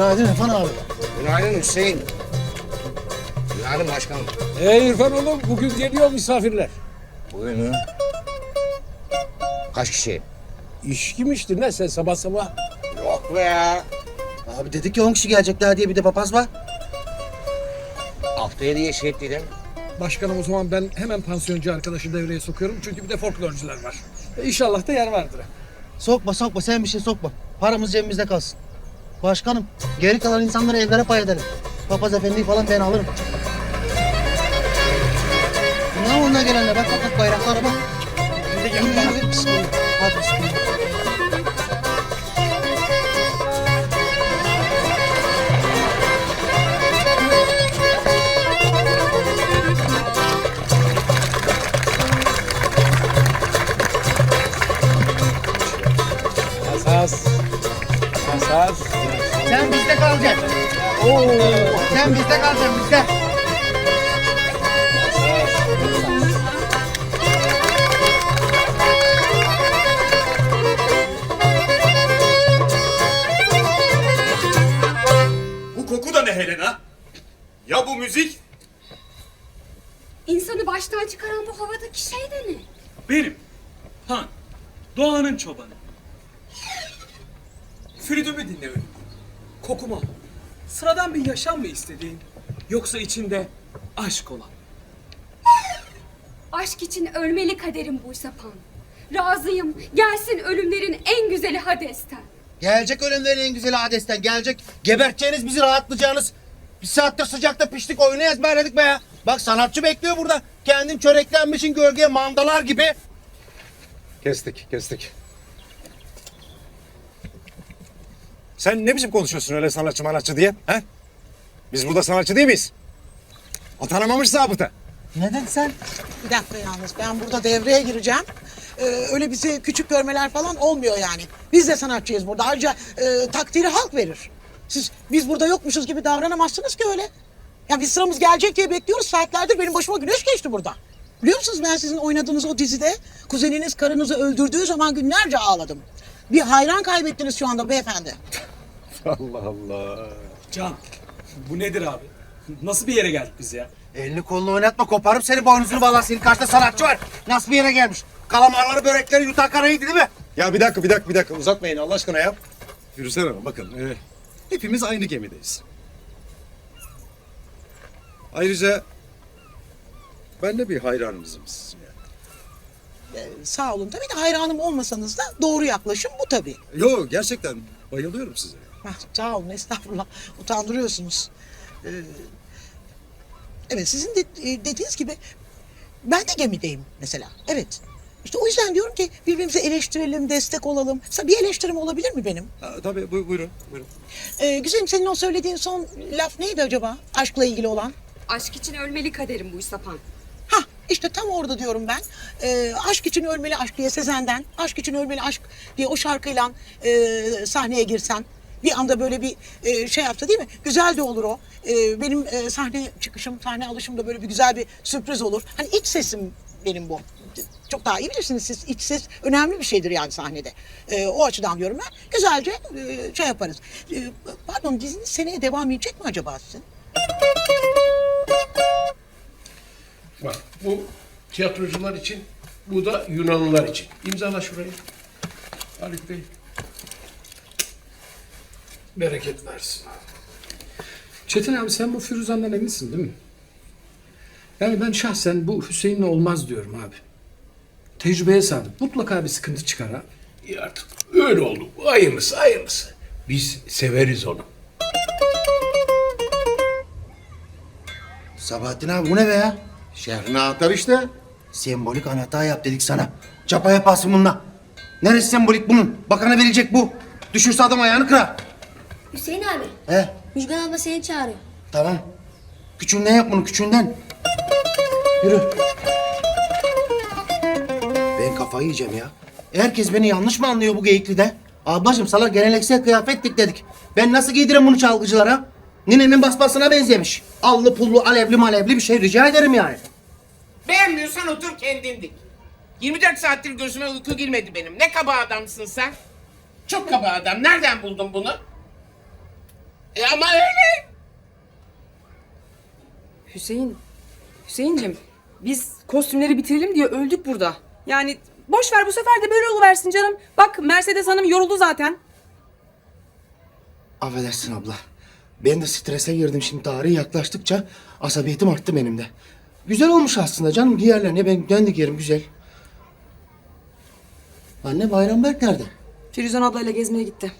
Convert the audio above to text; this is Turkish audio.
Günaydın İrfan abi. Günaydın Hüseyin. Günaydın başkanım. Ee İrfan oğlum bugün geliyor misafirler. Bugün mü? Kaç kişi? İş kimişti ne sen sabah sabah? Yok be ya. Abi dedik ya 10 kişi gelecekler diye bir de papaz var. Haftaya diye şey ettiydim. Başkanım o zaman ben hemen pansiyoncu arkadaşı devreye sokuyorum. Çünkü bir de folklorcular var. E, İnşallah da yer vardır. Sokma sokma sen bir şey sokma. Paramız cebimizde kalsın. Başkanım geri kalan insanları evlere pay edelim. Papaz efendiyi falan ben alırım. Ne onunla gelenler bak bak bak bayraklara bak. Hadi gel. Bismillah. Hadi bismillah. Asas. Sen bizde kalacaksın. Oo. Sen bizde kalacaksın bizde. Bu koku da ne Helena? Ya bu müzik? İnsanı baştan çıkaran bu havadaki şey de ne? Benim. Han. Doğanın çobanı. Flütümü dinle önüm. Kokuma. Sıradan bir yaşam mı istediğin? Yoksa içinde aşk olan? Aşk için ölmeli kaderim buysa pan. Razıyım gelsin ölümlerin en güzeli Hades'ten. Gelecek ölümlerin en güzeli Hades'ten gelecek. Geberteceğiniz bizi rahatlayacağınız. Bir saattir sıcakta piştik oyunu ezberledik be ya. Bak sanatçı bekliyor burada. Kendin çöreklenmişin gölgeye mandalar gibi. Kestik, kestik. Sen ne biçim konuşuyorsun öyle sanatçı manatçı diye? He? Biz burada sanatçı değil miyiz? Atanamamış zabıta. Neden sen? Bir dakika yalnız ben burada devreye gireceğim. Ee, öyle bizi küçük görmeler falan olmuyor yani. Biz de sanatçıyız burada. Ayrıca e, takdiri halk verir. Siz biz burada yokmuşuz gibi davranamazsınız ki öyle. Ya biz sıramız gelecek diye bekliyoruz. Saatlerdir benim başıma güneş geçti burada. Biliyor musunuz ben sizin oynadığınız o dizide kuzeniniz karınızı öldürdüğü zaman günlerce ağladım. Bir hayran kaybettiniz şu anda beyefendi. Allah Allah. Can. Bu nedir abi? Nasıl bir yere geldik biz ya? Elini kolunu oynatma koparıp seni boynuzunu bağlar. Senin karşıda sanatçı var. Nasıl bir yere gelmiş? Kalamarları, börekleri yutan karayıydı değil mi? Ya bir dakika, bir dakika, bir dakika. Uzatmayın Allah aşkına ya. Firuze Hanım bakın. e, hepimiz aynı gemideyiz. Ayrıca ben de bir hayranınızım sizin yani. Ee, sağ olun tabii de hayranım olmasanız da doğru yaklaşım bu tabii. Yo gerçekten bayılıyorum size. Sağ olun estağfurullah utandırıyorsunuz. Ee, evet sizin de, e, dediğiniz gibi ben de gemideyim mesela. Evet. İşte o yüzden diyorum ki birbirimizi eleştirelim, destek olalım. Mesela bir eleştirim olabilir mi benim? Ha, tabii bu- buyurun, buyurun. Ee, güzelim senin o söylediğin son laf neydi acaba? Aşkla ilgili olan. Aşk için ölmeli kaderim buysa pan. Hah işte tam orada diyorum ben. Ee, aşk için ölmeli aşk diye Sezen'den, aşk için ölmeli aşk diye o şarkıyla e, sahneye girsen. Bir anda böyle bir e, şey yaptı değil mi? Güzel de olur o. E, benim e, sahne çıkışım, sahne alışım da böyle bir güzel bir sürpriz olur. Hani iç sesim benim bu. Çok daha iyi bilirsiniz siz. iç ses önemli bir şeydir yani sahnede. E, o açıdan diyorum ben. Güzelce e, şey yaparız. E, pardon diziniz seneye devam edecek mi acaba sizin? Bak bu tiyatrocular için bu da Yunanlılar için. İmzala şurayı. Haluk Bey. Bereket versin. Çetin abi sen bu Firuzan'dan eminsin değil mi? Yani ben şahsen bu Hüseyin'le olmaz diyorum abi. Tecrübeye sadık. Mutlaka bir sıkıntı çıkar abi. İyi artık öyle oldu. Hayırlısı hayırlısı. Biz severiz onu. Sabahattin abi bu ne be ya? Şehrin anahtarı işte. Sembolik anahtar yap dedik sana. Çapa yaparsın bununla. Neresi sembolik bunun? Bakana verecek bu. Düşürse adam ayağını kırar. Hüseyin abi, He Müjgan abla seni çağırıyor. tamam. Küçüğünden yap bunu küçüğünden. Yürü. Ben kafayı yiyeceğim ya. Herkes beni yanlış mı anlıyor bu geyiklide? Ablacığım sana geleneksel kıyafet dikledik. Ben nasıl giydireyim bunu çalgıcılara? Ninemin basmasına benzemiş. Allı pullu alevli malevli bir şey rica ederim yani. Beğenmiyorsan otur kendin dik. 24 saattir gözüme uyku girmedi benim. Ne kaba adamsın sen. Çok kaba adam. Nereden buldun bunu? E ama öyle. Hüseyin, Hüseyincim biz kostümleri bitirelim diye öldük burada. Yani boş ver bu sefer de böyle oluversin canım. Bak Mercedes Hanım yoruldu zaten. Affedersin abla. Ben de strese girdim şimdi tarih yaklaştıkça asabiyetim arttı benim de. Güzel olmuş aslında canım giyerler. Ben, ben de giyerim güzel. Anne Bayram Berk nerede? Firuzan ablayla gezmeye gitti.